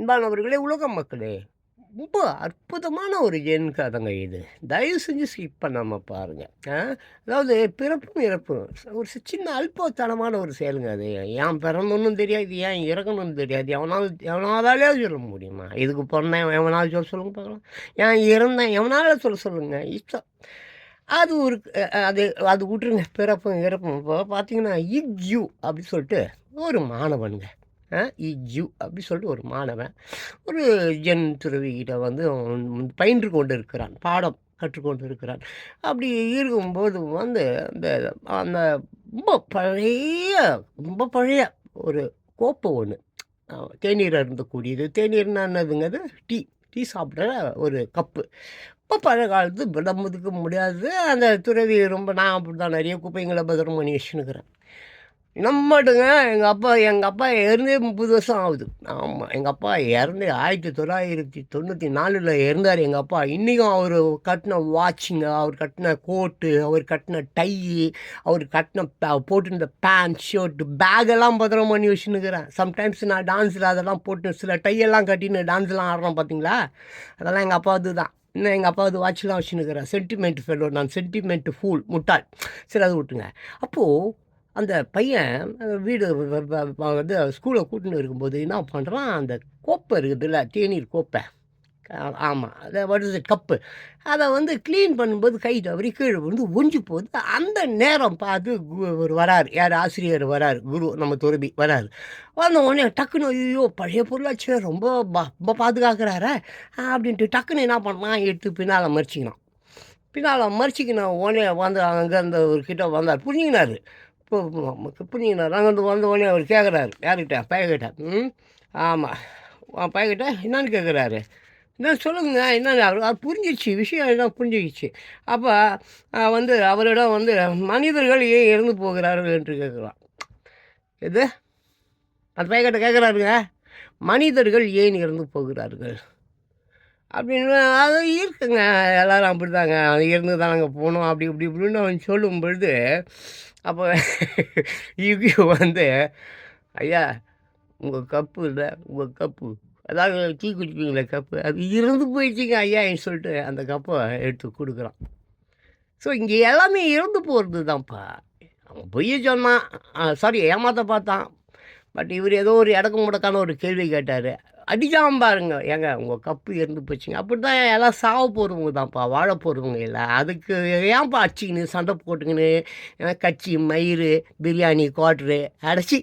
அன்பானவர்களே உலக மக்களே ரொம்ப அற்புதமான ஒரு எண் கதைங்க இது. தயவு செஞ்சு ஸ்கிப் பண்ணாமல் பாருங்கள் அதாவது பிறப்பும் இறப்பும். ஒரு சின்ன அல்பத்தனமான ஒரு செயலுங்க அது. ஏன் பிறந்தொன்னும் தெரியாது ஏன் இறக்கணும்னு தெரியாது. எவனாவது எவனாதாலே சொல்ல முடியுமா? இதுக்கு பிறந்தேன் எவனாவது சொல்ல சொல்லுங்க பார்க்கலாம். ஏன் இறந்தேன் எவனால சொல்ல சொல்லுங்க? இஷ்டம். அது ஒரு அது அது விட்டுருங்க. பிறப்பும் இறப்பும். இப்போ பார்த்தீங்கன்னா இக்யூ அப்படின்னு சொல்லிட்டு ஒரு மாணவனுங்க. இஜு அப்படி சொல்லிட்டு ஒரு மாணவன் ஒரு ஜென் துறவிகிட்ட வந்து பயின்று கொண்டு இருக்கிறான் பாடம் கற்றுக்கொண்டு இருக்கிறான் அப்படி இருக்கும்போது வந்து அந்த அந்த ரொம்ப பழைய ரொம்ப பழைய ஒரு கோப்பை ஒன்று தேநீர் அருந்தக்கூடியது. தேநீர்னா என்னதுங்கிறது டீ. டீ சாப்பிட்ற ஒரு கப்பு. இப்போ பழைய காலத்து விடம்புதுக்க முடியாது. அந்த துறவி ரொம்ப நான் அப்படி தான் நிறைய குப்பைங்களை பத்திரம் பண்ணி வச்சுன்னுக்கிறேன் நம்மட்டுங்க எங்கள் அப்பா எங்கள் அப்பா இறந்தே முப்பது வருஷம் ஆகுது. ஆமாம் எங்கள் அப்பா இறந்து ஆயிரத்தி தொள்ளாயிரத்தி தொண்ணூற்றி நாலில் இறந்தார் எங்கள் அப்பா. இன்றைக்கும் அவர் கட்டின வாட்சிங்க அவர் கட்டின கோட்டு அவர் கட்டின டை அவர் கட்டின ப- போட்டிருந்த பேண்ட் ஷர்ட்டு பேக்கெல்லாம் பத்திரம் பண்ணி வச்சுன்னுக்கிறேன் சம்டைம்ஸ் நான் டான்ஸில் அதெல்லாம் போட்டு சில டையெல்லாம் கட்டின்னு டான்ஸ்லாம் ஆடுறோம் பார்த்தீங்களா அதெல்லாம் எங்கள் அப்பா தான். இன்னும் எங்கள் அப்பா அது வாட்ச்லாம் வச்சுன்னுக்கிறேன் சென்டிமெண்ட் ஃபெல்லோ நான் சென்டிமெண்ட் ஃபூல் முட்டாள். சரி அது விட்டுங்க அப்போது அந்த பையன் அந்த வீடு வந்து ஸ்கூலை கூட்டின்னு இருக்கும்போது என்ன பண்ணுறான் அந்த கோப்பை இருக்குதுல்ல தேநீர் கோப்பை. ஆமாம் அதை வருது கப்பு. அதை வந்து க்ளீன் பண்ணும்போது கை தவறி கீழே வந்து ஒஞ்சி போகுது. அந்த நேரம் பார்த்து கு- ஒரு வராரு. யார்? ஆசிரியர் வராரு. குரு நம்ம துறவி வராரு. வந்த உடனே டக்குன்னு ஐயோ பழைய பொருளாச்சு ரொம்ப ரொம்ப பாதுகாக்கிறாரே அப்படின்ட்டு டக்குன்னு என்ன பண்ணலாம் எடுத்து பின்னால் மறிச்சிக்கினான். பின்னால் மறிச்சிக்கின உடனே வந்து அங்கே அந்த ஒரு கிட்ட வந்தார். புரிஞ்சுக்கினார். இப்போ புரிஞ்சுக்கினார் அங்கே வந்து வந்த உடனே அவர் கேட்குறாரு யார்கிட்ட? பையன்கிட்ட. ம்? ஆமாம் பையன்கிட்ட என்னன்னு கேட்குறாரு என்ன சொல்லுங்க என்னன்னு அவர் அவர் புரிஞ்சிச்சு. விஷயம் என்ன புரிஞ்சிக்கிச்சு. அப்போ வந்து அவரிடம் வந்து மனிதர்கள் ஏன் இறந்து போகிறார்கள் என்று கேட்குறான் எது? அந்த பையன்கிட்ட கேட்குறாருங்க மனிதர்கள் ஏன் இறந்து போகிறார்கள்? அப்படின்னு அது இருக்குங்க. எல்லோரும் அப்படி தாங்க இருந்து தானங்க போகணும் அப்படி இப்படி இப்படின்னு அவன் சொல்லும் பொழுது அப்போ யுகி வந்து ஐயா உங்கள் கப்பு இல்லை உங்கள் கப்பு. அதாவது டீ குடிப்பீங்களே கப்பு? அது இருந்து போயிடுச்சிங்க ஐயான்னு சொல்லிட்டு அந்த கப்பை எடுத்து கொடுக்குறான். ஸோ இங்கே எல்லாமே இருந்து போகிறது தான்ப்பா அவன் பொய்ய சொன்னான். சாரி ஏமாத்த பார்த்தான். பட் இவர் ஏதோ ஒரு இடக்கு முடக்கான ஒரு கேள்வி கேட்டார். அடிக்காம பாருங்க. ஏங்க உங்கள் கப்பு இருந்து போச்சுங்க. அப்படி தான் எல்லாம் சாவ போகிறவங்க தான்ப்பா வாழ போகிறவங்க இல்லை. அதுக்கு ஏன்ப்பா அடிச்சிக்கின்னு சண்டை போட்டுக்கின்னு கட்சி மயிறு பிரியாணி குவாட்ரு அடைச்சி